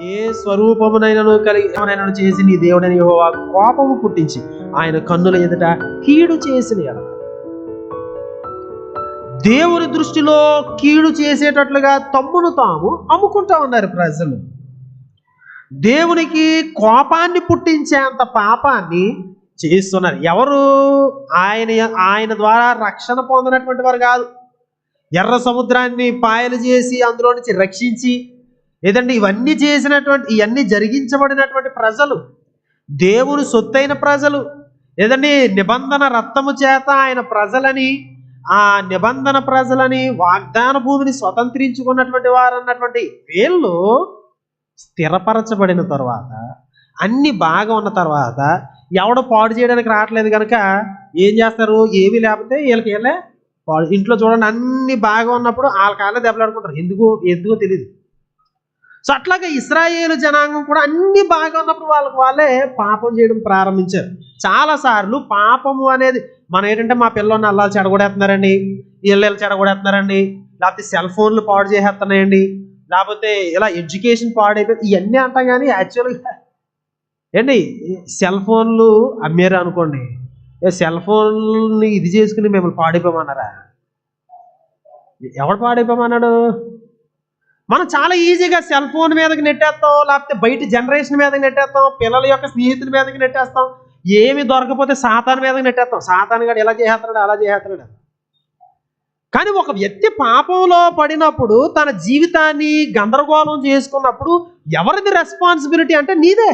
ఏ స్వరూపమునైనను కలిగి ఏమైనా చేసి నీ దేవుడని యహోవా కోపము పుట్టించి ఆయన కన్నుల ఎదుట కీడు చేసిన దేవుని దృష్టిలో కీడు చేసేటట్లుగా తమ్మును తాము అమ్ముకుంటా ఉన్నారు ప్రజలు. దేవునికి కోపాన్ని పుట్టించేంత పాపాన్ని చేస్తున్నారు. ఎవరు? ఆయన ఆయన ద్వారా రక్షణ పొందినటువంటి వారు కాదు. ఎర్ర సముద్రాన్ని పాయలు చేసి అందులో నుంచి రక్షించి లేదంటే ఇవన్నీ చేసినటువంటి ఇవన్నీ జరిగించబడినటువంటి ప్రజలు. దేవుని సొత్తైన ప్రజలు. ఏదండి నిబంధన రక్తము చేత ఆయన ప్రజలని ఆ నిబంధన ప్రజలని వాగ్దాన భూమిని స్వతంత్రించుకున్నటువంటి వారు అన్నటువంటి వీళ్ళు స్థిరపరచబడిన తర్వాత అన్ని బాగా ఉన్న తర్వాత ఎవడో పాడు చేయడానికి రావట్లేదు కనుక ఏం చేస్తారు? ఏమీ లేకపోతే వీళ్ళకి వీళ్ళే పాడు ఇంట్లో చూడండి అన్ని బాగా ఉన్నప్పుడు వాళ్ళ కాళ్ళే దెబ్బలాడుకుంటారు ఎందుకు ఎందుకో తెలియదు సో అట్లాగే ఇస్రాయేలు జనాంగం కూడా అన్ని బాగా ఉన్నప్పుడు వాళ్ళకి వాళ్ళే పాపం చేయడం ప్రారంభించారు. చాలాసార్లు పాపము అనేది మనం ఏంటంటే మా పిల్లల్ని అల్లాలు చెడగొడేస్తున్నారండి ఇళ్ళు చెడగొడేస్తున్నారండి లేకపోతే సెల్ ఫోన్లు పాడు చేసేస్తున్నాయండి లేకపోతే ఇలా ఎడ్యుకేషన్ పాడైపోయి ఇవన్నీ అంటాం కానీ యాక్చువల్గా ఏంటి సెల్ ఫోన్లు అమ్మారు అనుకోండి సెల్ ఫోన్ని ఇది చేసుకుని మిమ్మల్ని పాడైపోమన్నారా? ఎవడు పాడైపోమన్నాడు? మనం చాలా ఈజీగా సెల్ ఫోన్ మీదకి నెట్టేస్తాం లేకపోతే బయట జనరేషన్ మీదకి నెట్టేస్తాం పిల్లల యొక్క స్నేహితుల మీదకి నెట్టేస్తాం ఏమి దొరకపోతే సాతాన్ మీదకి నెట్టేస్తాం. సాతాన్ గడు ఇలా చేస్తున్నాడు అలా చేస్తున్నాడు. కానీ ఒక వ్యక్తి పాపంలో పడినప్పుడు తన జీవితాన్ని గందరగోళం చేసుకున్నప్పుడు ఎవరిది రెస్పాన్సిబిలిటీ అంటే నీదే.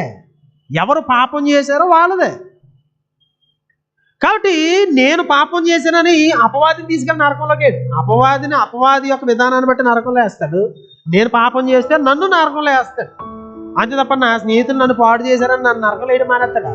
ఎవరు పాపం చేశారో వాళ్ళదే. కాబట్టి నేను పాపం చేశానని అపవాదిని తీసుకెళ్ళి నరకంలోకి అపవాదిని అపవాది యొక్క విధానాన్ని బట్టి నరకంలో వేస్తాడు. నేను పాపం చేస్తే నన్ను నరకంలో వేస్తాడు. అంతే తప్ప నా స్నేహితులు నన్ను పాడు చేశారని నన్ను నరకంలో వేయడం మానేస్తాడా?